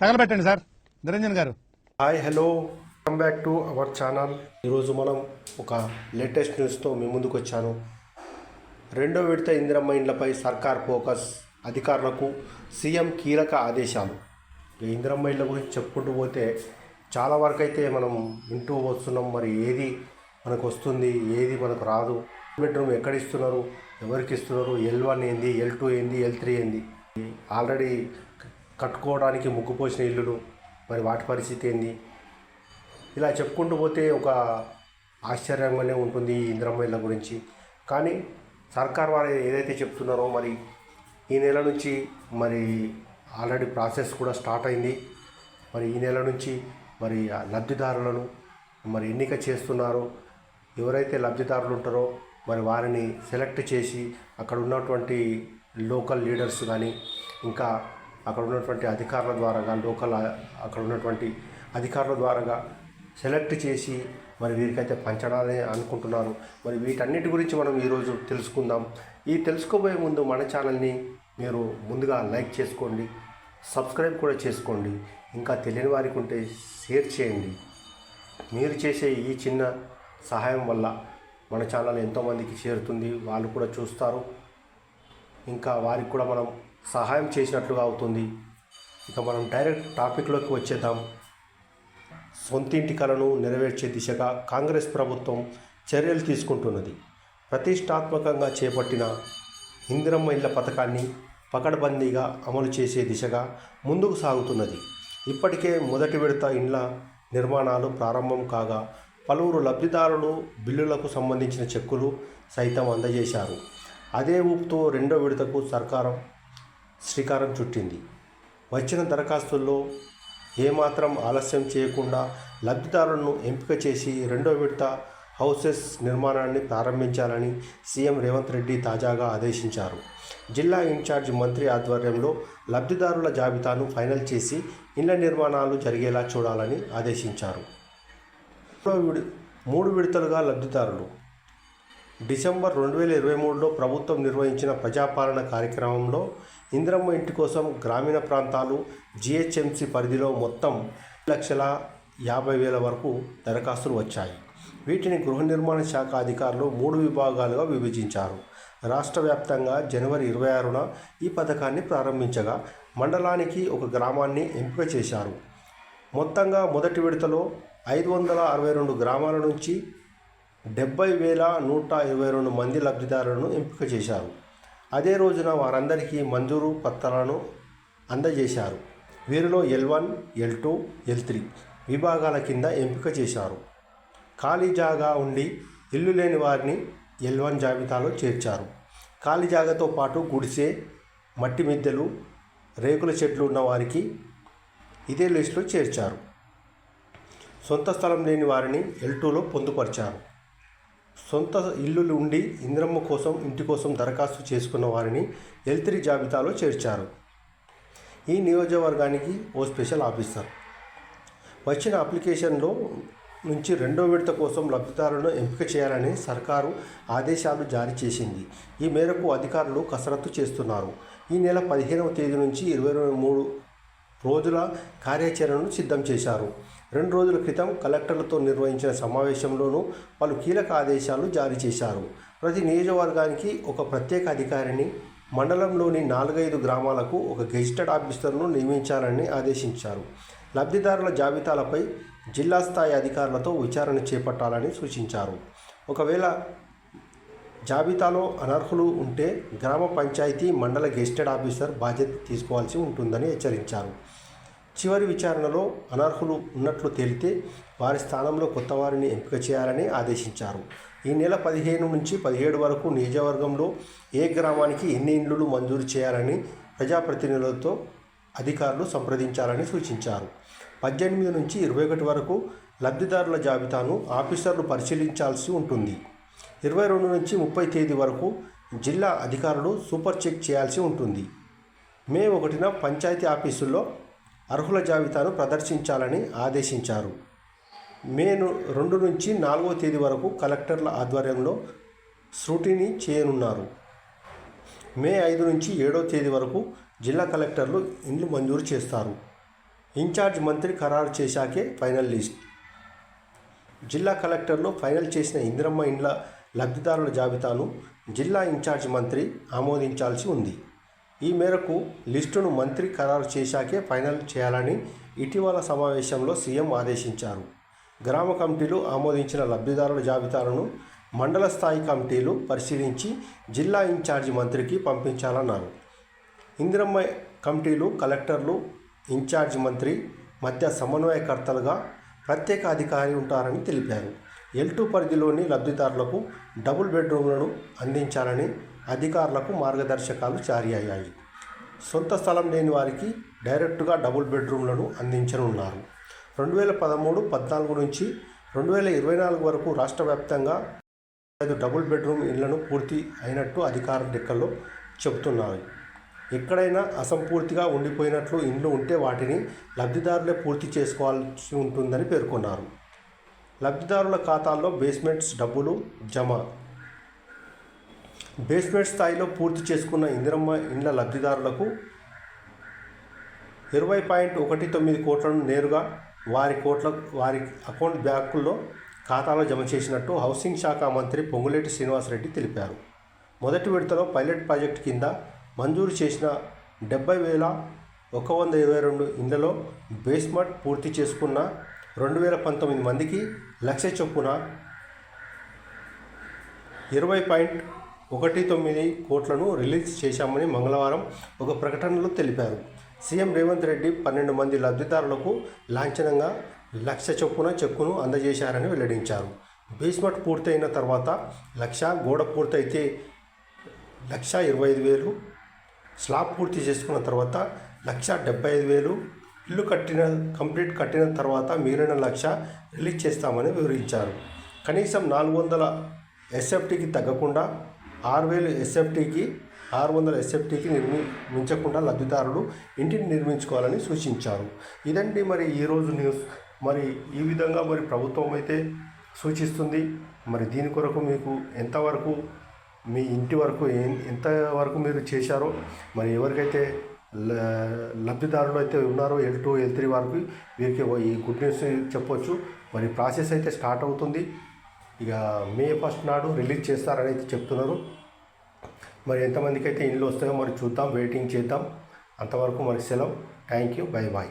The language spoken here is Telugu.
తగలబెట్టండి sir. Niranjan garu. Hi hello. Come back to our channel ఈరోజు మనం ఒక లేటెస్ట్ న్యూస్తో మీ ముందుకు వచ్చాను. రెండో విడత ఇందిరమ్మ ఇండ్లపై సర్కార్ ఫోకస్ అధికారులకు సీఎం కీలక ఆదేశాలు. ఇందిరమ్మ ఇండ్ల గురించి చెప్పుకుంటూ పోతే చాలా వరకు అయితే మనం వింటూ వస్తున్నాం మరి ఏది మనకు వస్తుంది ఏది మనకు రాదు. బెడ్రూమ్ ఎక్కడ ఇస్తున్నారు ఎవరికి ఇస్తున్నారు ఎల్ వన్ ఏంది ఎల్ టూ ఏంది ఎల్ త్రీ ఏంది? ఆల్రెడీ కట్టుకోవడానికి ముగ్గుపోసిన ఇల్లులు మరి వాటి పరిస్థితి ఏంది? ఇలా చెప్పుకుంటూ పోతే ఒక ఆశ్చర్యంగానే ఉంటుంది ఈ ఇంద్రమ్మ ఇళ్ళ గురించి. కానీ సర్కార్ వారు ఏదైతే చెప్తున్నారో మరి ఈ నెల నుంచి మరి ఆల్రెడీ ప్రాసెస్ కూడా స్టార్ట్ అయింది. మరి ఈ నెల నుంచి మరి ఆ లబ్ధిదారులను మరి ఎన్నిక చేస్తున్నారో ఎవరైతే లబ్ధిదారులు ఉంటారో మరి వారిని సెలెక్ట్ చేసి అక్కడ ఉన్నటువంటి లోకల్ లీడర్స్ కానీ ఇంకా అక్కడ ఉన్నటువంటి అధికారుల ద్వారాగా లోకల్ అక్కడ ఉన్నటువంటి అధికారుల ద్వారాగా సెలెక్ట్ చేసి మరి వీరికైతే పంచడాలని అనుకుంటున్నారు. మరి వీటన్నిటి గురించి మనం ఈరోజు తెలుసుకుందాం. ఈ తెలుసుకోబోయే ముందు మన ఛానల్ని మీరు ముందుగా లైక్ చేసుకోండి సబ్స్క్రైబ్ కూడా చేసుకోండి ఇంకా తెలియని వారికి ఉంటే షేర్ చేయండి. మీరు చేసే ఈ చిన్న సహాయం వల్ల మన ఛానల్ ఎంతోమందికి చేరుతుంది వాళ్ళు కూడా చూస్తారు. ఇంకా వారికి కూడా మనం సహాయం చేసినట్లుగా అవుతుంది. ఇక మనం డైరెక్ట్ టాపిక్లోకి వచ్చేద్దాం. సొంతింటి కలను నెరవేర్చే దిశగా కాంగ్రెస్ ప్రభుత్వం చర్యలు తీసుకుంటున్నది. ప్రతిష్టాత్మకంగా చేపట్టిన ఇందిరమ్మ ఇళ్ళ పథకాన్ని పకడ్బందీగా అమలు చేసే దిశగా ముందుకు సాగుతున్నది. ఇప్పటికే మొదటి విడత ఇండ్ల నిర్మాణాలు ప్రారంభం కాగా పలువురు లబ్ధిదారులు బిల్లులకు సంబంధించిన చెక్కులు సైతం అందజేశారు. అదే ఊపుతో రెండో విడతకు సర్కారం శ్రీకారం చుట్టింది. వచ్చిన దరఖాస్తుల్లో ఏమాత్రం ఆలస్యం చేయకుండా లబ్ధిదారులను ఎంపిక చేసి రెండో విడత హౌసెస్ నిర్మాణాన్ని ప్రారంభించాలని సీఎం రేవంత్ రెడ్డి తాజాగా ఆదేశించారు. జిల్లా ఇన్ఛార్జ్ మంత్రి ఆధ్వర్యంలో లబ్ధిదారుల జాబితాను ఫైనల్ చేసి ఇళ్ళ నిర్మాణాలు జరిగేలా చూడాలని ఆదేశించారు. మూడు విడతలుగా లబ్ధిదారులు డిసెంబర్ రెండు వేల ఇరవై మూడులో ప్రభుత్వం నిర్వహించిన ప్రజాపాలన కార్యక్రమంలో ఇందిరమ్మ ఇంటి కోసం గ్రామీణ ప్రాంతాలు జిహెచ్ఎంసి పరిధిలో మొత్తం లక్షల యాభై వేల వరకు దరఖాస్తులు వచ్చాయి. వీటిని గృహ నిర్మాణ శాఖ అధికారులు మూడు విభాగాలుగా విభజించారు. రాష్ట్ర వ్యాప్తంగా జనవరి ఇరవై ఆరున ఈ పథకాన్ని ప్రారంభించగా మండలానికి ఒక గ్రామాన్ని ఎంపిక చేశారు. మొత్తంగా మొదటి విడతలో ఐదు వందల అరవై రెండు గ్రామాల నుంచి డెబ్బై వేల నూట ఇరవై రెండు మంది లబ్ధిదారులను ఎంపిక చేశారు. అదే రోజున వారందరికీ మంజూరు పత్రాలను అందజేశారు. వీరిలో L one L two L three విభాగాల కింద ఎంపిక చేశారు. ఖాళీ జాగా ఉండి ఇల్లు లేని వారిని ఎల్ వన్ జాబితాలో చేర్చారు. ఖాళీ జాగాతో పాటు గుడిసె మట్టి మిద్దెలు రేకుల చెట్లు ఉన్న వారికి ఇదే లిస్టులో చేర్చారు. సొంత స్థలం లేని వారిని ఎల్ టూలో పొందుపరిచారు. సొంత ఇల్లులు ఉండి ఇంద్రమ్మ కోసం ఇంటి కోసం దరఖాస్తు చేసుకున్న వారిని ఎల్ జాబితాలో చేర్చారు. ఈ నియోజకవర్గానికి ఓ స్పెషల్ ఆఫీసర్. వచ్చిన అప్లికేషన్లో నుంచి రెండో విడత కోసం లబ్ధిదారులను ఎంపిక చేయాలని సర్కారు ఆదేశాలు జారీ చేసింది. ఈ మేరకు అధికారులు కసరత్తు చేస్తున్నారు. ఈ నెల పదిహేనవ తేదీ నుంచి ఇరవై మూడు రోజుల కార్యాచరణను సిద్ధం చేశారు. రెండు రోజుల క్రితం కలెక్టర్లతో నిర్వహించిన సమావేశంలోనూ పలు కీలక ఆదేశాలు జారీ చేశారు. ప్రతి నియోజకవర్గానికి ఒక ప్రత్యేక అధికారిని మండలంలోని నాలుగైదు గ్రామాలకు ఒక గెజిటెడ్ ఆఫీసర్ను నియమించాలని ఆదేశించారు. లబ్ధిదారుల జాబితాలపై జిల్లా స్థాయి అధికారులతో విచారణ చేపట్టాలని సూచించారు. ఒకవేళ జాబితాలో అనర్హులు ఉంటే గ్రామ పంచాయతీ మండల గెస్టెడ్ ఆఫీసర్ బాధ్యత తీసుకోవాల్సి ఉంటుందని హెచ్చరించారు. చివరి విచారణలో అనర్హులు ఉన్నట్లు తేలితే వారి స్థానంలో కొత్త వారిని ఎంపిక చేయాలని ఆదేశించారు. ఈ నెల పదిహేను నుంచి పదిహేడు వరకు నియోజకవర్గంలో ఏ గ్రామానికి ఎన్ని ఇండ్లు మంజూరు చేయాలని ప్రజాప్రతినిధులతో అధికారులు సంప్రదించాలని సూచించారు. పద్దెనిమిది నుంచి ఇరవై ఒకటి వరకు లబ్ధిదారుల జాబితాను ఆఫీసర్లు పరిశీలించాల్సి ఉంటుంది. ఇరవై రెండు నుంచి ముప్పై తేదీ వరకు జిల్లా అధికారులు సూపర్ చెక్ చేయాల్సి ఉంటుంది. మే ఒకటిన పంచాయతీ ఆఫీసుల్లో అర్హుల జాబితాను ప్రదర్శించాలని ఆదేశించారు. మే ను- రెండు నుంచి నాలుగో తేదీ వరకు కలెక్టర్ల ఆధ్వర్యంలో స్క్రూటినీ చేయనున్నారు. మే ఐదు నుంచి ఏడో తేదీ వరకు జిల్లా కలెక్టర్లు ఇండ్లు మంజూరు చేస్తారు. ఇన్ఛార్జ్ మంత్రి ఖరారు చేశాకే ఫైనల్ లిస్ట్. జిల్లా కలెక్టర్లు ఫైనల్ చేసిన ఇందిరమ్మ ఇండ్ల లబ్ధిదారుల జాబితాను జిల్లా ఇన్ఛార్జ్ మంత్రి ఆమోదించాల్సి ఉంది. ఈ మేరకు లిస్టును మంత్రి ఖరారు చేశాకే ఫైనల్ చేయాలని ఇటీవల సమావేశంలో సీఎం ఆదేశించారు. గ్రామ కమిటీలు ఆమోదించిన లబ్ధిదారుల జాబితాలను మండల స్థాయి కమిటీలు పరిశీలించి జిల్లా ఇన్ఛార్జి మంత్రికి పంపించాలన్నారు. ఇందిరమ్మ కమిటీలు కలెక్టర్లు ఇన్ఛార్జి మంత్రి మధ్య సమన్వయకర్తలుగా ప్రత్యేక అధికారి ఉంటారని తెలిపారు. ఎల్ టూ పరిధిలోని లబ్ధిదారులకు డబుల్ బెడ్రూమ్లను అందించాలని అధికారులకు మార్గదర్శకాలు జారీ అయ్యాయి. సొంత స్థలం లేని వారికి డైరెక్టుగా డబుల్ బెడ్రూమ్లను అందించనున్నారు. రెండు వేల పదమూడు పద్నాలుగు నుంచి రెండు వేల ఇరవై నాలుగు వరకు రాష్ట్ర వ్యాప్తంగా ఐదు డబుల్ బెడ్రూమ్ ఇళ్ళను పూర్తి అయినట్టు అధికార లెక్కల్లో చెబుతున్నారు ఎక్కడైనా అసంపూర్తిగా ఉండిపోయినట్లు ఇండ్లు ఉంటే వాటిని లబ్ధిదారులే పూర్తి చేసుకోవాల్సి ఉంటుందని పేర్కొన్నారు. లబ్ధిదారుల ఖాతాల్లో బేస్మెంట్స్ డబ్బులు జమ బేస్మెంట్ స్థాయిలో పూర్తి చేసుకున్న ఇందిరమ్మ ఇండ్ల లబ్ధిదారులకు ఇరవై పాయింట్ ఒకటి తొమ్మిది కోట్లను నేరుగా వారి కోట్ల వారి అకౌంట్ బ్యాంకుల్లో ఖాతాలో జమ చేసినట్టు హౌసింగ్ శాఖ మంత్రి పొంగులేటి శ్రీనివాసరెడ్డి తెలిపారు. మొదటి విడతలో పైలట్ ప్రాజెక్ట్ కింద మంజూరు చేసిన డెబ్బై వేల ఒక వంద ఇరవై రెండు ఇండ్లలో బేస్మెంట్ పూర్తి చేసుకున్న రెండు వేల పంతొమ్మిది మందికి లక్ష చొప్పున ఇరవై పాయింట్ ఒకటి తొమ్మిది కోట్లను రిలీజ్ చేశామని మంగళవారం ఒక ప్రకటనలో తెలిపారు. సీఎం రేవంత్ రెడ్డి పన్నెండు మంది లబ్ధిదారులకు లాంఛనంగా లక్ష చొప్పున చెక్కును అందజేశారని వెల్లడించారు. బేస్మెంట్ పూర్తయిన తర్వాత లక్ష గోడ పూర్తయితే లక్ష ఇరవై ఐదు వేలు స్లాబ్ పూర్తి చేసుకున్న తర్వాత లక్ష డెబ్బై ఐదు వేలు ఇల్లు కట్టిన కంప్లీట్ కట్టిన తర్వాత మిగిలిన లక్ష రిలీజ్ చేస్తామని వివరించారు. కనీసం నాలుగు వందల ఎస్ఎఫ్టీకి తగ్గకుండా ఆరు వేలు ఎస్ఎఫ్టీకి ఆరు వందల ఎస్ఎఫ్టీకి నిర్మించకుండా లబ్ధిదారులు ఇంటిని నిర్మించుకోవాలని సూచించారు. ఇదండి మరి ఈరోజు న్యూస్. మరి ఈ విధంగా మరి ప్రభుత్వం అయితే సూచిస్తుంది. మరి దీని కొరకు మీకు ఎంతవరకు మీ ఇంటి వరకు ఏ- ఎంతవరకు మీరు చేశారో మరి ఎవరికైతే ల- లబ్ధిదారులు అయితే ఉన్నారో ఎల్ టూ ఎల్ త్రీ వరకు వీరికి ఈ గుడ్ న్యూస్ చెప్పొచ్చు. మరి ప్రాసెస్ అయితే స్టార్ట్ అవుతుంది. ఇక మే ఫస్ట్ నాడు రిలీజ్ చేస్తారని అయితే చెప్తున్నారు. మరి ఎంతమందికి అయితే ఇండ్లు వస్తాయో మరి చూద్దాం వెయిటింగ్ చేద్దాం. అంతవరకు మరి సెలవు. Thank you bye bye